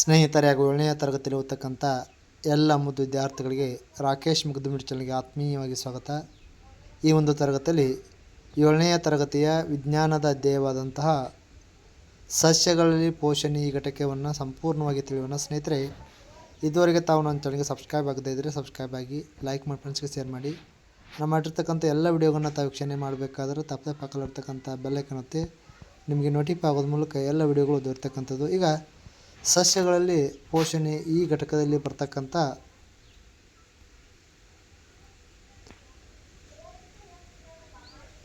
ಸ್ನೇಹಿತರೆ ಹಾಗೂ ಏಳನೆಯ ತರಗತಿಯಲ್ಲಿ ಓದ್ತಕ್ಕಂಥ ಎಲ್ಲ ಮುದ್ದು ವಿದ್ಯಾರ್ಥಿಗಳಿಗೆ ರಾಕೇಶ್ ಮುಗ್ದುಮಿಡ್ ಚಾನಲ್ಗೆ ಆತ್ಮೀಯವಾಗಿ ಸ್ವಾಗತ. ಈ ಒಂದು ತರಗತಿಯಲ್ಲಿ ಏಳನೆಯ ತರಗತಿಯ ವಿಜ್ಞಾನದ ಅಧ್ಯಯವಾದಂತಹ ಸಸ್ಯಗಳಲ್ಲಿ ಪೋಷಣೆ ಈ ಘಟಕವನ್ನು ಸಂಪೂರ್ಣವಾಗಿ ತಿಳಿಯೋಣ. ಸ್ನೇಹಿತರೆ, ಇದುವರೆಗೆ ತಾವು ನನ್ನ ಚಾನಲ್ಗೆ ಸಬ್ಸ್ಕ್ರೈಬ್ ಆಗದೇ ಇದ್ದರೆ ಸಬ್ಸ್ಕ್ರೈಬ್ ಆಗಿ, ಲೈಕ್ ಮಾಡಿ ಫ್ರೆಂಡ್ಸ್ಗೆ ಶೇರ್ ಮಾಡಿ. ನಮ್ಮ ಮಾಡಿರ್ತಕ್ಕಂಥ ಎಲ್ಲ ವಿಡಿಯೋಗಳನ್ನ ತಾವು ವೀಕ್ಷಣೆ ಮಾಡಬೇಕಾದ್ರೆ ತಪ್ಪದೆ ಪಕ್ಕದಲ್ಲಿರ್ತಕ್ಕಂಥ ಬೆಲ್ಲೈಕನ್ ಒತ್ತಿ ನಿಮಗೆ ನೋಟಿಫೈ ಆಗೋದ್ರ ಮೂಲಕ ಎಲ್ಲ ವಿಡಿಯೋಗಳು ದೊರೆತಕ್ಕಂಥದ್ದು. ಈಗ ಸಸ್ಯಗಳಲ್ಲಿ ಪೋಷಣೆ ಈ ಘಟಕದಲ್ಲಿ ಬರ್ತಕ್ಕಂಥ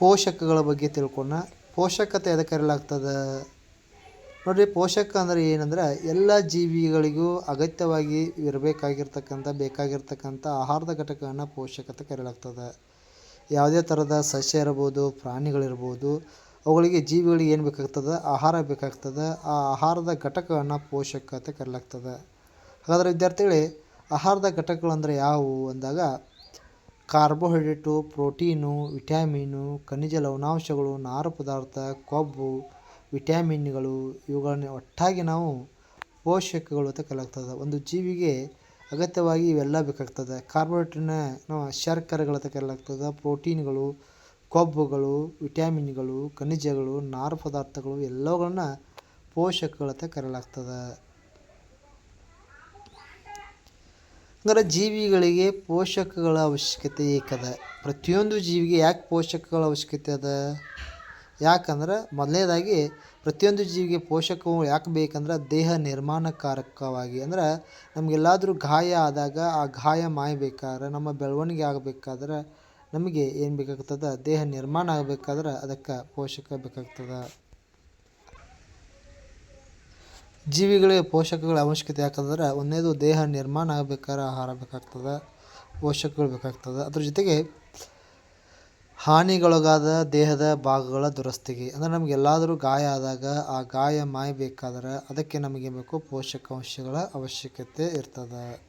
ಪೋಷಕಗಳ ಬಗ್ಗೆ ತಿಳ್ಕೊಂಡ. ಪೋಷಕತೆ ಎದಕ್ಕೆ ಕರೆಯಲಾಗ್ತದೆ ನೋಡಿರಿ, ಪೋಷಕ ಅಂದರೆ ಏನಂದ್ರೆ ಎಲ್ಲ ಜೀವಿಗಳಿಗೂ ಅಗತ್ಯವಾಗಿ ಇರಬೇಕಾಗಿರ್ತಕ್ಕಂಥ, ಬೇಕಾಗಿರ್ತಕ್ಕಂಥ ಆಹಾರದ ಘಟಕವನ್ನು ಪೋಷಕತೆ ಕರೆಯಲಾಗ್ತದೆ ಯಾವುದೇ ಥರದ ಸಸ್ಯ ಇರ್ಬೋದು, ಪ್ರಾಣಿಗಳಿರ್ಬೋದು ಅವುಗಳಿಗೆ ಜೀವಿಗಳಿಗೆ ಏನು ಬೇಕಾಗ್ತದೆ? ಆಹಾರ ಬೇಕಾಗ್ತದೆ? ಆ ಆಹಾರದ ಘಟಕವನ್ನು ಅಂತ ಕರೆಯಲಾಗ್ತದೆ ಹಾಗಾದರೆ ವಿದ್ಯಾರ್ಥಿಗಳೇ, ಆಹಾರದ ಘಟಕಗಳು ಅಂದರೆ ಯಾವುವು ಅಂದಾಗ, ಕಾರ್ಬೋಹೈಡ್ರೇಟು, ಪ್ರೋಟೀನು, ವಿಟ್ಯಾಮಿನು, ಖನಿಜ ಲವಣಾಂಶಗಳು, ನಾರು ಪದಾರ್ಥ, ಕೊಬ್ಬು, ವಿಟ್ಯಾಮಿನ್ಗಳು, ಇವುಗಳನ್ನ ಒಟ್ಟಾಗಿ ನಾವು ಪೋಷಕಗಳು ಅಂತ ಕರೆಯಲಾಗ್ತದೆ ಒಂದು ಜೀವಿಗೆ ಅಗತ್ಯವಾಗಿ ಇವೆಲ್ಲ ಬೇಕಾಗ್ತದೆ. ಕಾರ್ಬೋಹೈಡ್ರೇಟ್ನ ನಾವು ಶರ್ಕರೆಗಳು ಅಂತ ಕರೆಯಲಾಗ್ತದೆ ಪ್ರೋಟೀನ್ಗಳು ಕೊಬ್ಬುಗಳು ವಿಟ್ಯಾಮಿನ್ಗಳು ಖನಿಜಗಳು, ನಾರು ಪದಾರ್ಥಗಳು ಎಲ್ಲವುಗಳನ್ನ ಪೋಷಕಗಳು ಅಂತ ಕರೆಯಲಾಗ್ತದ. ಅಂದರೆ ಜೀವಿಗಳಿಗೆ ಪೋಷಕಗಳ ಅವಶ್ಯಕತೆ ಏಕದ? ಪ್ರತಿಯೊಂದು ಜೀವಿಗೆ ಯಾಕೆ ಪೋಷಕಗಳ ಅವಶ್ಯಕತೆ ಅದ? ಯಾಕಂದ್ರೆ ಮೊದಲನೇದಾಗಿ ಪ್ರತಿಯೊಂದು ಜೀವಿಗೆ ಪೋಷಕವು ಯಾಕೆ ಬೇಕಂದ್ರೆ ದೇಹ ನಿರ್ಮಾಣಕಾರಕವಾಗಿ. ಅಂದ್ರೆ ನಮಗೆಲ್ಲಾದರೂ ಗಾಯ ಆದಾಗ ಆ ಗಾಯ ಮಾಯಬೇಕಾದ್ರೆ, ನಮ್ಮ ಬೆಳವಣಿಗೆ ಆಗಬೇಕಾದ್ರೆ ನಮಗೆ ಏನು ಬೇಕಾಗ್ತದೆ? ದೇಹ ನಿರ್ಮಾಣ ಆಗಬೇಕಾದ್ರೆ ಅದಕ್ಕೆ ಪೋಷಕ ಬೇಕಾಗ್ತದೆ. ಜೀವಿಗಳಿಗೆ ಪೋಷಕಗಳ ಅವಶ್ಯಕತೆ ಯಾಕಂದ್ರೆ ಒಂದನೇದು ದೇಹ ನಿರ್ಮಾಣ ಆಗಬೇಕಾದ್ರೆ ಆಹಾರ ಬೇಕಾಗ್ತದೆ, ಪೋಷಕಗಳು ಬೇಕಾಗ್ತದೆ. ಅದ್ರ ಜೊತೆಗೆ ಹಾನಿಗೊಳಗಾದ ದೇಹದ ಭಾಗಗಳ ದುರಸ್ತಿಗೆ. ಅಂದರೆ ನಮ್ಗೆ ಎಲ್ಲಾದರೂ ಗಾಯ ಆದಾಗ ಆ ಗಾಯ ಮಾಯಬೇಕಾದ್ರೆ ಅದಕ್ಕೆ ನಮಗೆ ಬೇಕು? ಪೋಷಕಾಂಶಗಳ ಅವಶ್ಯಕತೆ ಇರ್ತದೆ.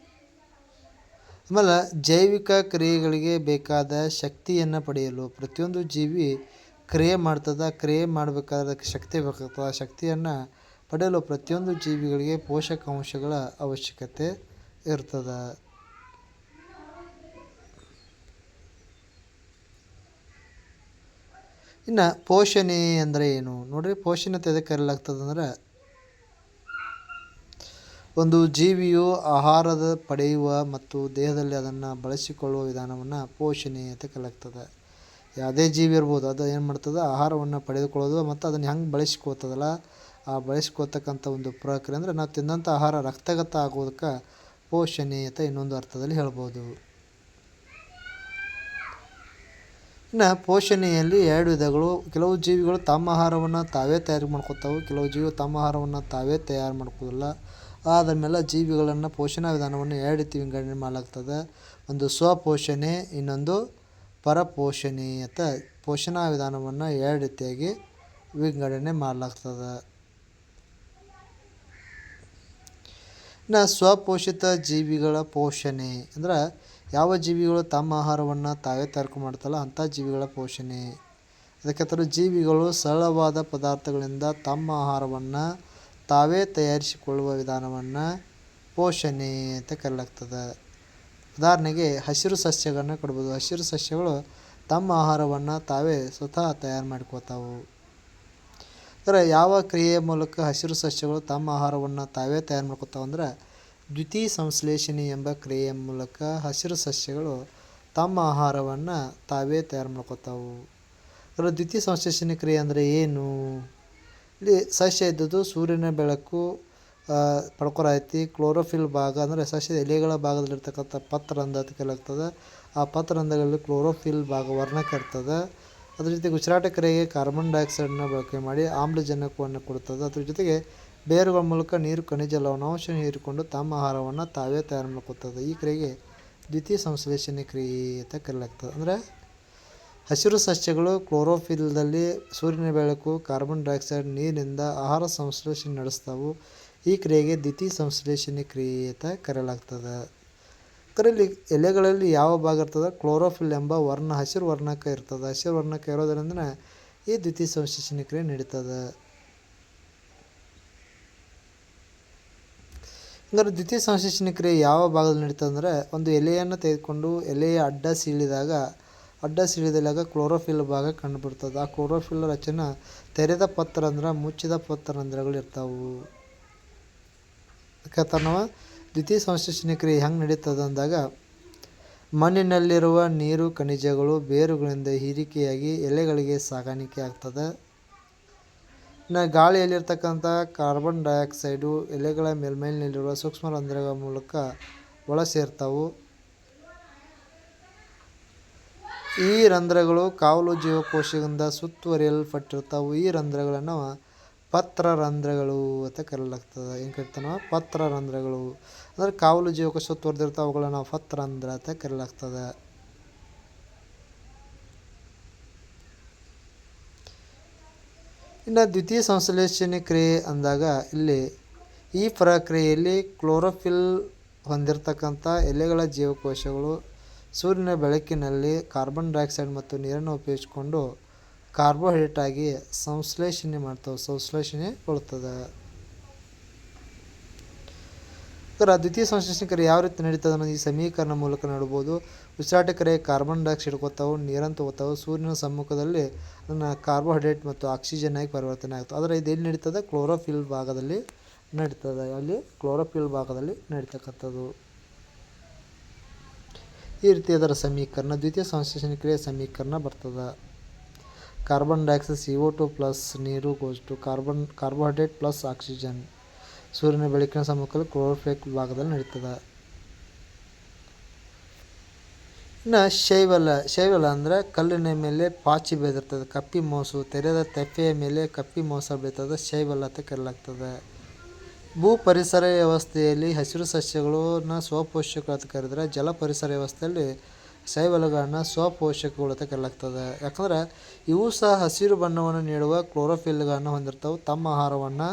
ಆಮೇಲೆ ಜೈವಿಕ ಕ್ರಿಯೆಗಳಿಗೆ ಬೇಕಾದ ಶಕ್ತಿಯನ್ನು ಪಡೆಯಲು ಪ್ರತಿಯೊಂದು ಜೀವಿ ಕ್ರಿಯೆ ಮಾಡ್ತದೆ, ಕ್ರಿಯೆ ಮಾಡಬೇಕಾದ ಶಕ್ತಿ ಬೇಕಾಗ್ತದೆ, ಆ ಶಕ್ತಿಯನ್ನು ಪಡೆಯಲು ಪ್ರತಿಯೊಂದು ಜೀವಿಗಳಿಗೆ ಪೋಷಕಾಂಶಗಳ ಅವಶ್ಯಕತೆ ಇರ್ತದೆ. ಇನ್ನು ಪೋಷಣೆ ಅಂದರೆ ಏನು? ನೋಡಿರಿ, ಪೋಷಣೆ ಎದಕ್ಕೆ ಕರೆಯಲಾಗ್ತದೆ ಅಂದ್ರೆ ಒಂದು ಜೀವಿಯು ಆಹಾರದ ಪಡೆಯುವ ಮತ್ತು ದೇಹದಲ್ಲಿ ಅದನ್ನು ಬಳಸಿಕೊಳ್ಳುವ ವಿಧಾನವನ್ನು ಪೋಷಣೆ ಅಂತ ಕಲಾಗ್ತದೆ ಯಾವುದೇ ಜೀವಿ ಇರ್ಬೋದು, ಅದು ಏನು ಮಾಡ್ತದೆ? ಆಹಾರವನ್ನು ಪಡೆದುಕೊಳ್ಳೋದು ಮತ್ತು ಅದನ್ನು ಹೆಂಗೆ ಬಳಸ್ಕೋತದಲ್ಲ ಆ ಬಳಸ್ಕೋತಕ್ಕಂಥ ಒಂದು ಪ್ರಕ್ರಿಯೆ ಅಂದರೆ ನಾವು ತಿಂದಂಥ ಆಹಾರ ರಕ್ತಗತ ಆಗೋದಕ್ಕೆ ಪೋಷಣೆ ಅಂತ ಇನ್ನೊಂದು ಅರ್ಥದಲ್ಲಿ ಹೇಳ್ಬೋದು. ಇನ್ನು ಪೋಷಣೆಯಲ್ಲಿ ಎರಡು ವಿಧಗಳು. ಕೆಲವು ಜೀವಿಗಳು ತಮ್ಮ ಆಹಾರವನ್ನು ತಾವೇ ತಯಾರು ಮಾಡ್ಕೊತಾವೆ ಕೆಲವು ಜೀವಿಗಳು ತಮ್ಮ ಆಹಾರವನ್ನು ತಾವೇ ತಯಾರು ಮಾಡ್ಕೋದಿಲ್ಲ ಮೇಲೆ ಜೀವಿಗಳನ್ನು ಪೋಷಣಾ ವಿಧಾನವನ್ನು ಎರಡು ರೀತಿ ವಿಂಗಡಣೆ ಮಾಡಲಾಗ್ತದೆ. ಒಂದು ಸ್ವಪೋಷಣೆ, ಇನ್ನೊಂದು ಪರಪೋಷಣೆ ಅಂತ ಪೋಷಣಾ ವಿಧಾನವನ್ನು ಎರಡು ರೀತಿಯಾಗಿ ವಿಂಗಡಣೆ ಮಾಡಲಾಗ್ತದೆ. ಇನ್ನು ಸ್ವಪೋಷಿತ ಜೀವಿಗಳ ಪೋಷಣೆ ಅಂದ್ರೆ ಯಾವ ಜೀವಿಗಳು ತಮ್ಮ ಆಹಾರವನ್ನು ತಾವೇ ತಯಾರು ಮಾಡ್ತಲ್ಲ ಅಂಥ ಜೀವಿಗಳ ಪೋಷಣೆ. ಅದಕ್ಕೆ ಜೀವಿಗಳು ಸರಳವಾದ ಪದಾರ್ಥಗಳಿಂದ ತಮ್ಮ ಆಹಾರವನ್ನು ತಾವೇ ತಯಾರಿಸಿಕೊಳ್ಳುವ ವಿಧಾನವನ್ನು ಪೋಷಣೆ ಅಂತ ಕರೆಯಲಾಗ್ತದೆ. ಉದಾಹರಣೆಗೆ ಹಸಿರು ಸಸ್ಯಗಳನ್ನ ಕೊಡ್ಬೋದು. ಹಸಿರು ಸಸ್ಯಗಳು ತಮ್ಮ ಆಹಾರವನ್ನು ತಾವೇ ಸ್ವತಃ ತಯಾರು ಮಾಡ್ಕೋತಾವು ಅಂದರೆ ಯಾವ ಕ್ರಿಯೆಯ ಮೂಲಕ ಹಸಿರು ಸಸ್ಯಗಳು ತಮ್ಮ ಆಹಾರವನ್ನು ತಾವೇ ತಯಾರು ಮಾಡ್ಕೋತಾವೆ ಅಂದ್ರೆ ದ್ವಿತೀಯ ಸಂಶ್ಲೇಷಣೆ ಎಂಬ ಕ್ರಿಯೆಯ ಮೂಲಕ ಹಸಿರು ಸಸ್ಯಗಳು ತಮ್ಮ ಆಹಾರವನ್ನು ತಾವೇ ತಯಾರು ಮಾಡ್ಕೋತಾವು ಅದರ ದ್ವಿತೀಯ ಸಂಶ್ಲೇಷಣೆ ಕ್ರಿಯೆ ಅಂದರೆ ಏನು? ಇಲ್ಲಿ ಸಸ್ಯ ಇದ್ದದ್ದು ಸೂರ್ಯನ ಬೆಳಕು ಪಡ್ಕೊರೈತಿ ಕ್ಲೋರೋಫಿಲ್ ಭಾಗ, ಅಂದರೆ ಸಸ್ಯದ ಎಲೆಗಳ ಭಾಗದಲ್ಲಿರ್ತಕ್ಕಂಥ ಪತ್ರರಂಧ ಅಂತ ಕೇಳಾಗ್ತದೆ ಆ ಪತ್ರರಂಧಗಳಲ್ಲಿ ಕ್ಲೋರೋಫಿಲ್ ಭಾಗ ವರ್ಣಕ ಇರ್ತದೆ ಅದ್ರ ಜೊತೆಗೆ ಉಸಿರಾಟ ಕ್ರಿಯೆಗೆ ಕಾರ್ಬನ್ ಡೈಆಕ್ಸೈಡನ್ನ ಬಳಕೆ ಮಾಡಿ ಆಮ್ಲಜನಕವನ್ನು ಕೊಡುತ್ತದೆ ಅದ್ರ ಜೊತೆಗೆ ಬೇರುಗಳ ಮೂಲಕ ನೀರು, ಖನಿಜ ಲವಣಾಂಶ ಹೀರಿಕೊಂಡು ತಮ್ಮ ಆಹಾರವನ್ನು ತಾವೇ ತಯಾರು ಮಾಡ್ಕೋತದೆ ಈ ಕ್ರಿಯೆಗೆ ದ್ವಿತೀಯ ಸಂಶ್ಲೇಷಣೆ ಕ್ರಿಯೆ ಅಂತ ಕರೆಯಲಾಗ್ತದೆ. ಅಂದರೆ ಹಸಿರು ಸಸ್ಯಗಳು ಕ್ಲೋರೋಫಿಲ್ದಲ್ಲಿ ಸೂರ್ಯನ ಬೆಳಕು, ಕಾರ್ಬನ್ ಡೈಆಕ್ಸೈಡ್, ನೀರಿನಿಂದ ಆಹಾರ ಸಂಶ್ಲೇಷಣೆ ನಡೆಸ್ತಾವು. ಈ ಕ್ರಿಯೆಗೆ ದ್ವಿತಿ ಸಂಶ್ಲೇಷಣೆ ಕ್ರಿಯೆ ಅಂತ ಕರೆಯಲಾಗ್ತದೆ. ಕರೆಯಲ್ಲಿ ಎಲೆಗಳಲ್ಲಿ ಯಾವ ಭಾಗ ಇರ್ತದೆ? ಕ್ಲೋರೋಫಿಲ್ ಎಂಬ ವರ್ಣ, ಹಸಿರು ವರ್ಣಕ ಇರ್ತದೆ. ಹಸಿರು ವರ್ಣಕ ಇರೋದರಿಂದ ಈ ದ್ವಿತೀಯ ಸಂಶ್ಲೇಷಣೆ ಕ್ರಿಯೆ ನಡೀತದೆ. ಹಂಗಾರೆ ದ್ವಿತೀಯ ಸಂಶ್ಲೇಷಣೆ ಕ್ರಿಯೆ ಯಾವ ಭಾಗದಲ್ಲಿ ನಡೀತದೆ ಅಂದರೆ ಒಂದು ಎಲೆಯನ್ನು ತೆಗೆದುಕೊಂಡು ಎಲೆಯ ಅಡ್ಡ ಸೀಳಿದಾಗ ಅಡ್ಡ ಸೀಳಿದಾಗ ಕ್ಲೋರೋಫಿಲ್ ಭಾಗ ಕಂಡುಬಿಡ್ತದೆ ಆ ಕ್ಲೋರೋಫಿಲ್ ರಚನೆ ತೆರೆದ ಪತ್ರರಂಧ್ರ, ಮುಚ್ಚಿದ ಪತ್ರರಂಧ್ರಗಳು ಇರ್ತಾವು. ಯಾಕಂದ್ರೆ ನಾವು ದ್ವಿತೀಯ ಸಂಶ್ಲೇಷಣೆ ಕ್ರಿಯೆ ಹೆಂಗೆ ನಡೀತದೆ ಅಂದಾಗ, ಮಣ್ಣಿನಲ್ಲಿರುವ ನೀರು, ಖನಿಜಗಳು, ಬೇರುಗಳಿಂದ ಹೀರಿಕೆಯಾಗಿ ಎಲೆಗಳಿಗೆ ಸಾಗಾಣಿಕೆ ಆಗ್ತದೆ. ಇನ್ನು ಗಾಳಿಯಲ್ಲಿರ್ತಕ್ಕಂಥ ಕಾರ್ಬನ್ ಡೈಆಕ್ಸೈಡು ಎಲೆಗಳ ಮೇಲ್ಮೈನಲ್ಲಿರುವ ಸೂಕ್ಷ್ಮ ರಂಧ್ರಗಳ ಮೂಲಕ ಒಳ ಸೇರ್ತಾವು. ಈ ರಂಧ್ರಗಳು ಕಾವಲು ಜೀವಕೋಶದಿಂದ ಸುತ್ತುವರಿಯಲ್ಪಟ್ಟಿರ್ತಾವು ಈ ರಂಧ್ರಗಳನ್ನು ಪತ್ರ ರಂಧ್ರಗಳು ಅಂತ ಕರೆಯಲಾಗ್ತದೆ. ಏನು ಕರಿತಾನ? ಪತ್ರ ರಂಧ್ರಗಳು. ಅಂದರೆ ಕಾವಲು ಜೀವಕೋಶ ಸುತ್ತುವರೆದಿರ್ತಾವೆ ಅವುಗಳನ್ನು ನಾವು ಪತ್ರರಂಧ್ರ ಅಂತ ಕರೆಯಲಾಗ್ತದೆ. ಇನ್ನು ದ್ವಿತೀಯ ಸಂಶ್ಲೇಷಣೆ ಕ್ರಿಯೆ ಅಂದಾಗ ಇಲ್ಲಿ ಈ ಪ್ರಕ್ರಿಯೆಯಲ್ಲಿ ಕ್ಲೋರೋಫಿಲ್ ಹೊಂದಿರತಕ್ಕಂಥ ಎಲೆಗಳ ಜೀವಕೋಶಗಳು ಸೂರ್ಯನ ಬೆಳಕಿನಲ್ಲಿ ಕಾರ್ಬನ್ ಡೈಆಕ್ಸೈಡ್ ಮತ್ತು ನೀರನ್ನು ಉಪಯೋಗಿಸಿಕೊಂಡು ಕಾರ್ಬೋಹೈಡ್ರೇಟ್ ಆಗಿ ಸಂಶ್ಲೇಷಣೆ ಮಾಡ್ತಾವೆ ಸಂಶ್ಲೇಷಣೆಗೊಳ್ತದೆ ಇದರ ದ್ವಿತೀಯ ಸಂಶ್ಲೇಷಣೆ ಯಾವ ರೀತಿ ನಡೀತದೆ ಅನ್ನೋದು ಈ ಸಮೀಕರಣ ಮೂಲಕ ನೋಡ್ಬೋದು. ಉಸಿರಾಟ ಕ್ರಿಯೆ ಕಾರ್ಬನ್ ಡೈಆಕ್ಸೈಡ್ ಹಿಡ್ಕೋತಾವೆ ನೀರನ್ನು ತಗೋತಾವೆ ಸೂರ್ಯನ ಸಮ್ಮುಖದಲ್ಲಿ ಅದನ್ನು ಕಾರ್ಬೋಹೈಡ್ರೇಟ್ ಮತ್ತು ಆಕ್ಸಿಜನ್ ಆಗಿ ಪರಿವರ್ತನೆ ಆಗ್ತದೆ. ಆದರೆ ಇದು ಎಲ್ಲಿ ನಡೀತದೆ? ಕ್ಲೋರೋಫಿಲ್ ಭಾಗದಲ್ಲಿ ನಡೀತದೆ. ಅಲ್ಲಿ ಕ್ಲೋರೋಫಿಲ್ ಭಾಗದಲ್ಲಿ ನಡೀತಕ್ಕಂಥದ್ದು. ಈ ರೀತಿ ಅದರ ಸಮೀಕರಣ, ದ್ವಿತೀಯ ಸಂಶ್ಲೇಷಣ ಕ್ರಿಯೆ ಸಮೀಕರಣ ಬರ್ತದೆ. Carbon dioxide C O two plus ನೀರು goes to carbon carbohydrate plus oxygen ಸೂರ್ಯನ ಬೆಳಕಿನ ಸಮ್ಮುಖದಲ್ಲಿ ಕ್ಲೋರೋಫ್ಲೇಕ್ ಭಾಗದಲ್ಲಿ ನಡೀತದೆ. ಇನ್ನು ಶೈವಲ ಶೈವಲ ಅಂದರೆ ಕಲ್ಲಿನ ಮೇಲೆ ಪಾಚಿ ಬೆದಿರ್ತದೆ ಕಪ್ಪಿ ಮೋಸು, ತೆರೆದ ತೆಪ್ಪೆಯ ಮೇಲೆ ಕಪ್ಪಿ ಮೋಸ ಬೀಳ್ತದೆ, ಶೈವಲ ಅಂತ ಕರೆಯಲಾಗ್ತದೆ ಭೂ ಪರಿಸರ ವ್ಯವಸ್ಥೆಯಲ್ಲಿ ಹಸಿರು ಸಸ್ಯಗಳನ್ನ ಸ್ವಪೋಷಕ ಅಂತ ಕರೆದ್ರೆ ಜಲ ಪರಿಸರ ವ್ಯವಸ್ಥೆಯಲ್ಲಿ ಶೈವಲಗಳನ್ನ ಸ್ವಪೋಷಕಗಳು ಅಂತ ಕರೆಯಲಾಗ್ತದೆ ಯಾಕಂದ್ರೆ ಇವು ಸಹ ಹಸಿರು ಬಣ್ಣವನ್ನು ನೀಡುವ ಕ್ಲೋರೋಫಿಲ್ಗಳನ್ನು ಹೊಂದಿರ್ತಾವೆ. ತಮ್ಮ ಆಹಾರವನ್ನು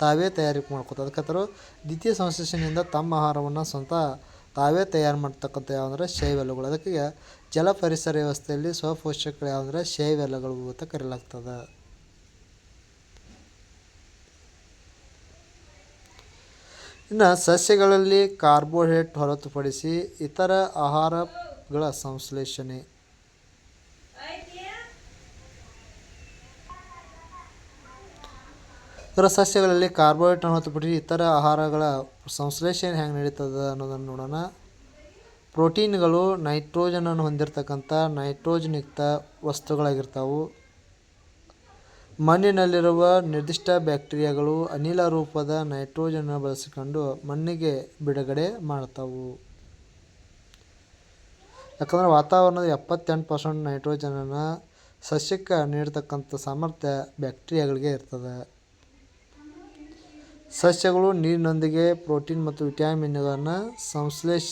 ತಾವೇ ತಯಾರಿ ಅದಕ್ಕೆ ಅದಕ್ಕಂತಾರೆ ದ್ವಿತೀಯ ಸಂಶ್ಲೇಷಣೆಯಿಂದ ತಮ್ಮ ಆಹಾರವನ್ನು ಸ್ವಂತ ತಾವೇ ತಯಾರು ಮಾಡ್ತಕ್ಕಂಥ ಯಾವಂದ್ರೆ ಶೈವಲಗಳು ಅದಕ್ಕೆ ಜಲ ಪರಿಸರ ವ್ಯವಸ್ಥೆಯಲ್ಲಿ ಸ್ವಪೋಷಕಗಳು ಯಾವಂದ್ರೆ ಶೈವಲಗಳು ಅಂತ ಕರೆಯಲಾಗ್ತದೆ ಇನ್ನು ಸಸ್ಯಗಳಲ್ಲಿ ಕಾರ್ಬೋಹೈಡ್ರೇಟ್ ಹೊರತುಪಡಿಸಿ ಇತರ ಆಹಾರಗಳ ಸಂಶ್ಲೇಷಣೆ. ಇತರ ಸಸ್ಯಗಳಲ್ಲಿ ಕಾರ್ಬೋಹೈಡ್ರೇಟ್ ಹೊರತುಪಡಿಸಿ ಇತರ ಆಹಾರಗಳ ಸಂಶ್ಲೇಷಣೆ ಹೆಂಗೆ ನಡೀತದೆ ಅನ್ನೋದನ್ನು ನೋಡೋಣ. ಪ್ರೋಟೀನ್ಗಳು ನೈಟ್ರೋಜನನ್ನು ಹೊಂದಿರತಕ್ಕಂಥ ನೈಟ್ರೋಜನ್ಯುಕ್ತ ವಸ್ತುಗಳಾಗಿರ್ತಾವು. ಮಣ್ಣಿನಲ್ಲಿರುವ ನಿರ್ದಿಷ್ಟ ಬ್ಯಾಕ್ಟೀರಿಯಾಗಳು ಅನಿಲ ರೂಪದ ನೈಟ್ರೋಜನ್ ಬಳಸಿಕೊಂಡು ಮಣ್ಣಿಗೆ ಬಿಡುಗಡೆ ಮಾಡ್ತಾವು. ಯಾಕಂದ್ರೆ ವಾತಾವರಣದ ಎಪ್ಪತ್ತೆಂಟು ಪರ್ಸೆಂಟ್ ನೈಟ್ರೋಜನನ್ನು ಸಸ್ಯಕ್ಕೆ ನೀಡ್ತಕ್ಕಂಥ ಸಾಮರ್ಥ್ಯ ಬ್ಯಾಕ್ಟೀರಿಯಾಗಳಿಗೆ ಇರ್ತದೆ. ಸಸ್ಯಗಳು ನೀರಿನೊಂದಿಗೆ ಪ್ರೋಟೀನ್ ಮತ್ತು ವಿಟಮಿನ್ಗಳನ್ನು ಸಂಶ್ಲೇಷ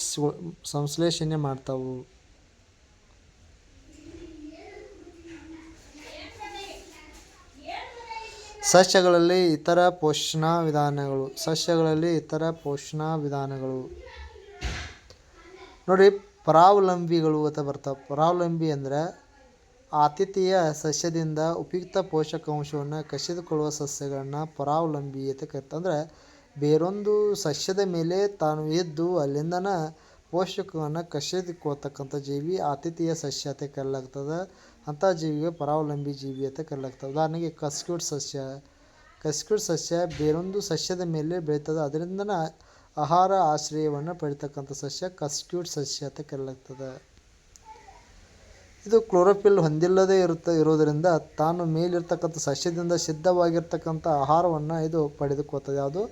ಸಂಶ್ಲೇಷಣೆ ಮಾಡ್ತಾವು. ಸಸ್ಯಗಳಲ್ಲಿ ಇತರ ಪೋಷಣ ವಿಧಾನಗಳು, ಸಸ್ಯಗಳಲ್ಲಿ ಇತರ ಪೋಷಣಾ ವಿಧಾನಗಳು. ನೋಡಿ, ಪರಾವಲಂಬಿಗಳು ಅಂತ ಬರ್ತಾವೆ. ಪರಾವಲಂಬಿ ಅಂದರೆ ಆತಿಥೇಯ ಸಸ್ಯದಿಂದ ಉಪಯುಕ್ತ ಪೋಷಕಾಂಶವನ್ನು ಕಸಿದುಕೊಳ್ಳುವ ಸಸ್ಯಗಳನ್ನು ಪರಾವಲಂಬಿ ಅಂತ ಕರಿತಂದ್ರೆ ಬೇರೊಂದು ಸಸ್ಯದ ಮೇಲೆ ತಾನು ಎದ್ದು ಅಲ್ಲಿಂದನ ಪೋಷಕವನ್ನು ಕಸಿದುಕೊಳ್ತಕ್ಕಂಥ ಜೀವಿ ಆತಿಥೇಯ ಸಸ್ಯ ಅಂತ ಕರೆಯಲಾಗ್ತದೆ ಅಂಥ ಜೀವಿಗೆ ಪರಾವಲಂಬಿ ಜೀವಿ ಅಂತ ಕರೆಯಲಾಗ್ತದೆ. ಉದಾಹರಣೆಗೆ ಕಸ್ಕ್ಯೂಟ್ ಸಸ್ಯ. ಕಸ್ಕ್ಯೂಟ್ ಸಸ್ಯ ಬೇರೊಂದು ಸಸ್ಯದ ಮೇಲೆ ಬೆಳೀತದೆ. ಅದರಿಂದನೇ ಆಹಾರ ಆಶ್ರಯವನ್ನು ಪಡಿತಕ್ಕಂಥ ಸಸ್ಯ ಕಸ್ಕ್ಯೂಟ್ ಸಸ್ಯ ಅಂತ ಕರೆಯಲಾಗ್ತದೆ. ಇದು ಕ್ಲೋರೋಫಿಲ್ ಹೊಂದಿಲ್ಲದೇ ಇರುತ್ತ, ಇರೋದರಿಂದ ತಾನು ಮೇಲಿರ್ತಕ್ಕಂಥ ಸಸ್ಯದಿಂದ ಸಿದ್ಧವಾಗಿರ್ತಕ್ಕಂಥ ಆಹಾರವನ್ನು ಇದು ಪಡೆದುಕೋತದೆ ಯಾವುದು?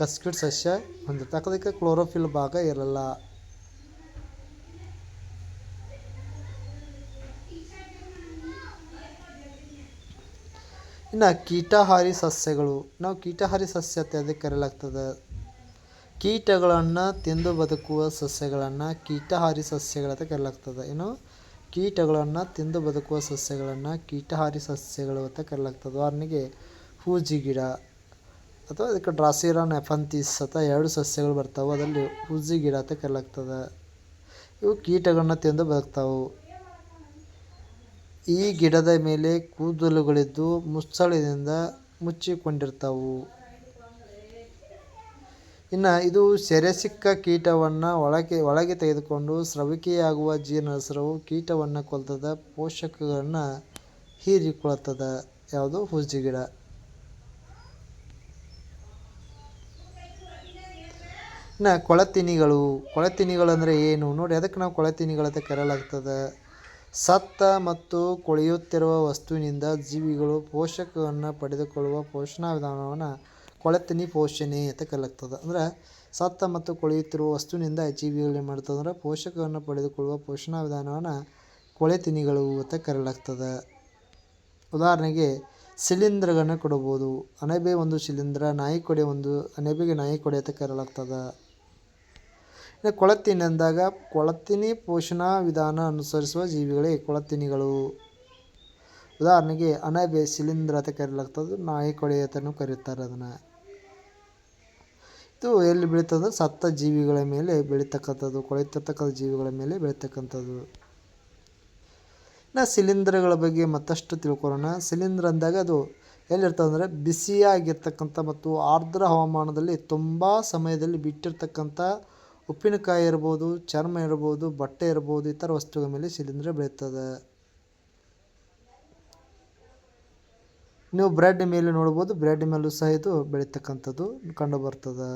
ಕಸ್ಕ್ಯೂಟ್ ಸಸ್ಯ ಹೊಂದಿರ್ತಕ್ಕದಕ್ಕೆ ಕ್ಲೋರೋಫಿಲ್ ಭಾಗ ಇರಲ್ಲ. ಇನ್ನು ಕೀಟಹಾರಿ ಸಸ್ಯಗಳು. ನಾವು ಕೀಟಹಾರಿ ಸಸ್ಯ ಅಂತ ಅದಕ್ಕೆ ಕರೆಯಲಾಗ್ತದೆ ಕೀಟಗಳನ್ನು ತಿಂದು ಬದುಕುವ ಸಸ್ಯಗಳನ್ನು ಕೀಟಹಾರಿ ಸಸ್ಯಗಳಂತ ಕರೆಯಲಾಗ್ತದೆ ಏನು? ಕೀಟಗಳನ್ನು ತಿಂದು ಬದುಕುವ ಸಸ್ಯಗಳನ್ನು ಕೀಟಹಾರಿ ಸಸ್ಯಗಳು ಅಂತ ಕರೆಯಲಾಗ್ತದೆ ಉದಾಹರಣೆಗೆ ಹೂಜಿ ಗಿಡ ಅಥವಾ ಅದಕ್ಕೆ ಡ್ರಾಸಿರಾ ನೆಫಂತೀಸ್ ಅಂತ ಎರಡು ಸಸ್ಯಗಳು ಬರ್ತಾವೆ. ಅದರಲ್ಲಿ ಹೂಜಿ ಗಿಡ ಅಂತ ಕರೆಯಲಾಗ್ತದೆ ಇವು ಕೀಟಗಳನ್ನ ತಿಂದು ಬದುಕ್ತಾವು. ಈ ಗಿಡದ ಮೇಲೆ ಕೂದಲುಗಳಿದ್ದು ಮುಚ್ಚಳದಿಂದ ಮುಚ್ಚಿಕೊಂಡಿರ್ತಾವು. ಇನ್ನ ಇದು ಸೆರೆಸಿಕ್ಕ ಕೀಟವನ್ನ ಒಳಗೆ ಒಳಗೆ ತೆಗೆದುಕೊಂಡು ಸ್ರವಿಕೆಯಾಗುವ ಜೀರ್ಣಸ್ರವು ಕೀಟವನ್ನ ಕೊಲ್ತದ, ಪೋಷಕಗಳನ್ನ ಹೀರಿಕೊಳ್ತದ. ಯಾವುದು ಹುಜ್ಜಿ ಗಿಡ. ಇನ್ನು ಕೊಳತಿನಿಗಳು ಕೊಳತಿನಿಗಳು ಅಂದ್ರೆ ಏನು? ನೋಡಿ, ಅದಕ್ಕೆ ನಾವು ಕೊಳತಿನಿಗಳಂತ ಕರೆಯಲಾಗ್ತದೆ. ಸತ್ತ ಮತ್ತು ಕೊಳೆಯುತ್ತಿರುವ ವಸ್ತುವಿನಿಂದ ಜೀವಿಗಳು ಪೋಷಕವನ್ನು ಪಡೆದುಕೊಳ್ಳುವ ಪೋಷಣಾ ವಿಧಾನವನ್ನು ಕೊಳೆತನಿ ಪೋಷಣೆ ಅಂತ ಕರೆಯಲಾಗ್ತದೆ. ಅಂದ್ರೆ ಸತ್ತ ಮತ್ತು ಕೊಳೆಯುತ್ತಿರುವ ವಸ್ತುವಿನಿಂದ ಜೀವಿಗಳು ಏನು ಮಾಡ್ತದೆ ಅಂದ್ರೆ ಪೋಷಕವನ್ನು ಪಡೆದುಕೊಳ್ಳುವ ಪೋಷಣಾ ವಿಧಾನವನ್ನು ಕೊಳೆತಿನಿಗಳು ಅಂತ ಕರೆಯಲಾಗ್ತದೆ. ಉದಾಹರಣೆಗೆ ಶಿಲೀಂಧ್ರಗಳನ್ನು ಕೊಡಬಹುದು. ಅಣಬೆ ಒಂದು ಶಿಲೀಂಧ್ರ ನಾಯಿ ಕೊಡೆ ಒಂದು, ಅಣಬೆಗೆ ನಾಯಿ ಕೊಡೆ ಅಂತ ಕರೆಯಲಾಗ್ತದೆ. ಅಂದಾಗ ಕೊಳತಿನಿ ಪೋಷಣಾ ವಿಧಾನ ಅನುಸರಿಸುವ ಜೀವಿಗಳೇ ಕೊಳತ್ತಿನಿಗಳು ಉದಾಹರಣೆಗೆ, ಅಣಬೆ ಶಿಲೀಂಧ್ರ ಅಂತ ಕರೀಲಾಗ್ತದೆ, ನಾಯಿ ಕೊಳೆ ಅಂತಲೂ ಕರೀತಾರೆ ಅದನ್ನು. ಇದು ಎಲ್ಲಿ ಬೆಳೀತದೆ? ಸತ್ತ ಜೀವಿಗಳ ಮೇಲೆ ಬೆಳೀತಕ್ಕಂಥದ್ದು ಕೊಳೆತಿರ್ತಕ್ಕಂಥ ಜೀವಿಗಳ ಮೇಲೆ ಬೆಳೀತಕ್ಕಂಥದ್ದು. ನಾ ಶಿಲೀಂಧ್ರಗಳ ಬಗ್ಗೆ ಮತ್ತಷ್ಟು ತಿಳ್ಕೊಳ್ಳೋಣ. ಶಿಲೀಂಧ್ರ ಅಂದಾಗ ಅದು ಎಲ್ಲಿರ್ತದೆ ಅಂದರೆ ಬಿಸಿಯಾಗಿರ್ತಕ್ಕಂಥ ಮತ್ತು ಆರ್ದ್ರ ಹವಾಮಾನದಲ್ಲಿ ತುಂಬ ಸಮಯದಲ್ಲಿ ಬಿಟ್ಟಿರ್ತಕ್ಕಂಥ ಉಪ್ಪಿನಕಾಯಿ ಇರ್ಬೋದು, ಚರ್ಮ ಇರ್ಬೋದು, ಬಟ್ಟೆ ಇರ್ಬೋದು, ಇತರ ವಸ್ತುಗಳ ಮೇಲೆ ಶಿಲೀಂಧ್ರ ಬೆಳೀತದೆ. ನೀವು ಬ್ರೆಡ್ ಮೇಲೆ ನೋಡ್ಬೋದು, ಬ್ರೆಡ್ ಮೇಲೂ ಸಹ ಇದು ಬೆಳೀತಕ್ಕಂಥದ್ದು ಕಂಡು ಬರ್ತದೆ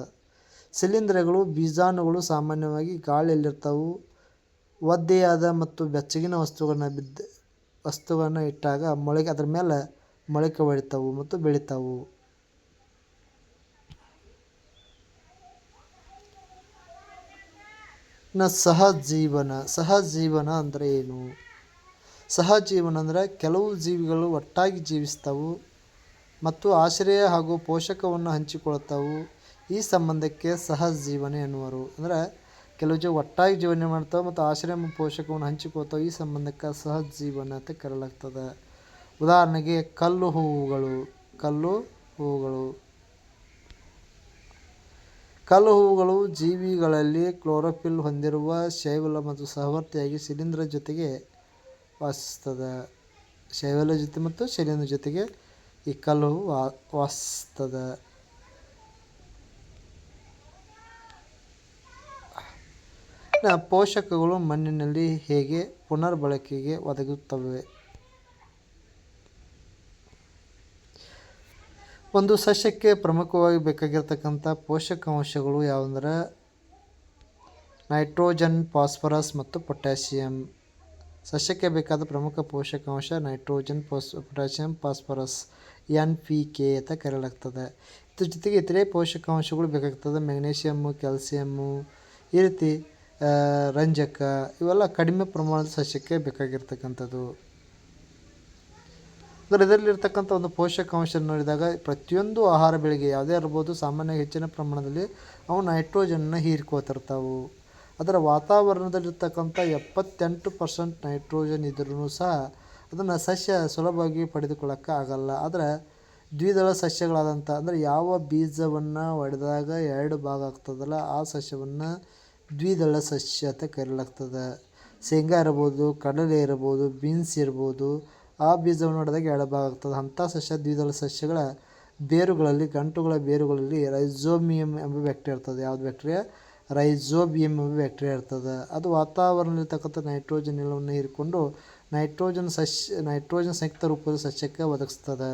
ಶಿಲೀಂಧ್ರಗಳು, ಬೀಜಾಣುಗಳು ಸಾಮಾನ್ಯವಾಗಿ ಗಾಳಿಯಲ್ಲಿರ್ತಾವೆ. ಒದ್ದೆಯಾದ ಮತ್ತು ಬೆಚ್ಚಗಿನ ವಸ್ತುಗಳನ್ನ ಬಿದ್ದ, ವಸ್ತುಗಳನ್ನು ಇಟ್ಟಾಗ ಮೊಳಕೆ, ಅದರ ಮೇಲೆ ಮೊಳಕೆ ಒಡಿತಾವು ಮತ್ತು ಬೆಳಿತಾವು. ಇನ್ನು ಸಹಜೀವನ ಸಹಜೀವನ ಅಂದರೆ ಏನು ಸಹಜೀವನ ಅಂದರೆ ಕೆಲವು ಜೀವಿಗಳು ಒಟ್ಟಾಗಿ ಜೀವಿಸ್ತವು ಮತ್ತು ಆಶ್ರಯ ಹಾಗೂ ಪೋಷಕವನ್ನು ಹಂಚಿಕೊಳ್ತಾವು. ಈ ಸಂಬಂಧಕ್ಕೆ ಸಹಜೀವನ ಎನ್ನುವರು. ಅಂದರೆ ಕೆಲವು ಜೀವ ಒಟ್ಟಾಗಿ ಜೀವನ ಮಾಡ್ತಾವೆ ಮತ್ತು ಆಶ್ರಯ ಪೋಷಕವನ್ನು ಹಂಚಿಕೊಳ್ತಾವೆ. ಈ ಸಂಬಂಧಕ್ಕೆ ಸಹಜೀವನ ಅಂತ ಕರೆಯಲಾಗ್ತದೆ. ಉದಾಹರಣೆಗೆ ಕಲ್ಲು ಹೂವುಗಳು ಕಲ್ಲು ಹೂವುಗಳು. ಕಲ್ಲು ಹೂವುಗಳು ಜೀವಿಗಳಲ್ಲಿ ಕ್ಲೋರೋಫಿಲ್ ಹೊಂದಿರುವ ಶೈವಲ ಮತ್ತು ಸಹವರ್ತಿಯಾಗಿ ಶಿಲೀಂಧ್ರ ಜೊತೆಗೆ ವಾಸಿಸ್ತದ. ಶೈವಲ ಜೊತೆ ಮತ್ತು ಶಿಲೀಂಧ್ರ ಜೊತೆಗೆ ಈ ಕಲ್ಲು ವಾ, ವಾಸಿಸ್ತದೆ. ಪೋಷಕಗಳು ಮಣ್ಣಿನಲ್ಲಿ ಹೇಗೆ ಪುನರ್ಬಳಕೆಗೆ ಒದಗುತ್ತವೆ? ಒಂದು ಸಸ್ಯಕ್ಕೆ ಪ್ರಮುಖವಾಗಿ ಬೇಕಾಗಿರ್ತಕ್ಕಂಥ ಪೋಷಕಾಂಶಗಳು ಯಾವುದಂದ್ರೆ ನೈಟ್ರೋಜನ್, ಫಾಸ್ಫರಸ್ ಮತ್ತು ಪೊಟ್ಯಾಸಿಯಮ್ ಸಸ್ಯಕ್ಕೆ ಬೇಕಾದ ಪ್ರಮುಖ ಪೋಷಕಾಂಶ nitrogen pose potassium phosphorus, N P K ಅಂತ ಕರೆಯಲಾಗ್ತದೆ. ಇದ್ರ ಜೊತೆಗೆ ಇತರೆ ಪೋಷಕಾಂಶಗಳು ಬೇಕಾಗ್ತದೆ. ಮೆಗ್ನೀಷಿಯಮ್ಮು ಕ್ಯಾಲ್ಸಿಯಮ್ಮು ಈ ರೀತಿ ರಂಜಕ ಇವೆಲ್ಲ ಕಡಿಮೆ ಪ್ರಮಾಣದ ಸಸ್ಯಕ್ಕೆ ಬೇಕಾಗಿರ್ತಕ್ಕಂಥದ್ದು. ಅಂದರೆ ಇದರಲ್ಲಿರ್ತಕ್ಕಂಥ ಒಂದು ಪೋಷಕಾಂಶ ನೋಡಿದಾಗ ಪ್ರತಿಯೊಂದು ಆಹಾರ ಬೆಳೆಗೆ ಯಾವುದೇ ಇರ್ಬೋದು ಸಾಮಾನ್ಯ ಹೆಚ್ಚಿನ ಪ್ರಮಾಣದಲ್ಲಿ ಅವು ನೈಟ್ರೋಜನ್ನ ಹೀರ್ಕೋತಿರ್ತಾವೆ ಅದರ ವಾತಾವರಣದಲ್ಲಿರ್ತಕ್ಕಂಥ ಎಪ್ಪತ್ತೆಂಟು ಪರ್ಸೆಂಟ್ ನೈಟ್ರೋಜನ್ ಇದ್ರೂ ಸಹ ಅದನ್ನು ಸಸ್ಯ ಸುಲಭವಾಗಿ ಪಡೆದುಕೊಳ್ಳೋಕ್ಕೆ ಆಗಲ್ಲ. ಆದರೆ ದ್ವಿದಳ ಸಸ್ಯಗಳಾದಂಥ, ಅಂದರೆ ಯಾವ ಬೀಜವನ್ನು ಒಡೆದಾಗ ಎರಡು ಭಾಗ ಆಗ್ತದಲ್ಲ, ಆ ಸಸ್ಯವನ್ನು ದ್ವಿದಳ ಸಸ್ಯ ಅಂತ ಕರೀಲಾಗ್ತದೆ. ಶೇಂಗಾ ಇರ್ಬೋದು, ಕಡಲೆ ಇರ್ಬೋದು, ಬೀನ್ಸ್ ಇರ್ಬೋದು ಆ ಬೀಜವನ್ನು ನೋಡಿದಾಗ ಎರಡು ಭಾಗ ಆಗ್ತದೆ ಅಂಥ ಸಸ್ಯ, ದ್ವಿದಳ ಸಸ್ಯಗಳ ಬೇರುಗಳಲ್ಲಿ, ಗಂಟುಗಳ ಬೇರುಗಳಲ್ಲಿ ರೈಜೋಮಿಯಮ್ ಎಂಬ ಬ್ಯಾಕ್ಟೀರಿಯಾ ಇರ್ತದೆ. ಯಾವ್ದು ಬ್ಯಾಕ್ಟೀರಿಯಾ ರೈಜೋಬಿಯಮ್ ಎಂಬ ಬ್ಯಾಕ್ಟೀರಿಯಾ ಇರ್ತದೆ. ಅದು ವಾತಾವರಣದಲ್ಲಿರ್ತಕ್ಕಂಥ ನೈಟ್ರೋಜನ್ ಎಲ್ಲವನ್ನು ಹೀರಿಕೊಂಡು ನೈಟ್ರೋಜನ್ ಸಸ್ಯ ನೈಟ್ರೋಜನ್ ಸಂಯುಕ್ತ ರೂಪದ ಸಸ್ಯಕ್ಕೆ ಒದಗಿಸ್ತದೆ.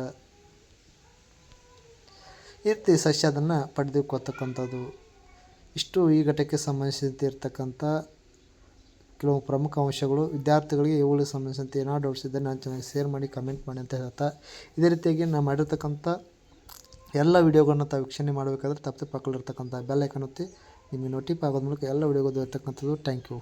ಈ ರೀತಿ ಸಸ್ಯ ಅದನ್ನು ಪಡೆದುಕೊಳ್ತಕ್ಕಂಥದ್ದು. ಇಷ್ಟು ಈ ಘಟಕ್ಕೆ ಸಂಬಂಧಿಸಿದಂತೆ ಇರ್ತಕ್ಕಂಥ ಕೆಲವು ಪ್ರಮುಖ ಅಂಶಗಳು ವಿದ್ಯಾರ್ಥಿಗಳಿಗೆ ಇವುಗಳಿಗೆ ಸಂಬಂಧಿಸಿದಂತೆ ಏನಾದ್ರು ಡೌಟ್ಸ್ ಇದ್ದರೆ ನಾನು ಚೆನ್ನಾಗಿ ಶೇರ್ ಮಾಡಿ ಕಮೆಂಟ್ ಮಾಡಿ ಅಂತ ಹೇಳ್ತಾ ಇದೇ ರೀತಿಯಾಗಿ ನಾನು ಮಾಡಿರ್ತಕ್ಕಂಥ ಎಲ್ಲ ವೀಡಿಯೋಗಳನ್ನ ತಾವು ವೀಕ್ಷಣೆ ಮಾಡಬೇಕಾದ್ರೆ ತಪ್ಪದೆ ಪಕ್ಕದಲ್ಲಿರ್ತಕ್ಕಂಥ ಬೆಲ್ ಐಕನ್ ಒತ್ತಿ ನಿಮಗೆ ನೋಟಿಫೈ ಆಗೋದ ಮೂಲಕ ಎಲ್ಲ ವೀಡಿಯೋಗಳು ಇರ್ತಕ್ಕಂಥದ್ದು ಥ್ಯಾಂಕ್ ಯು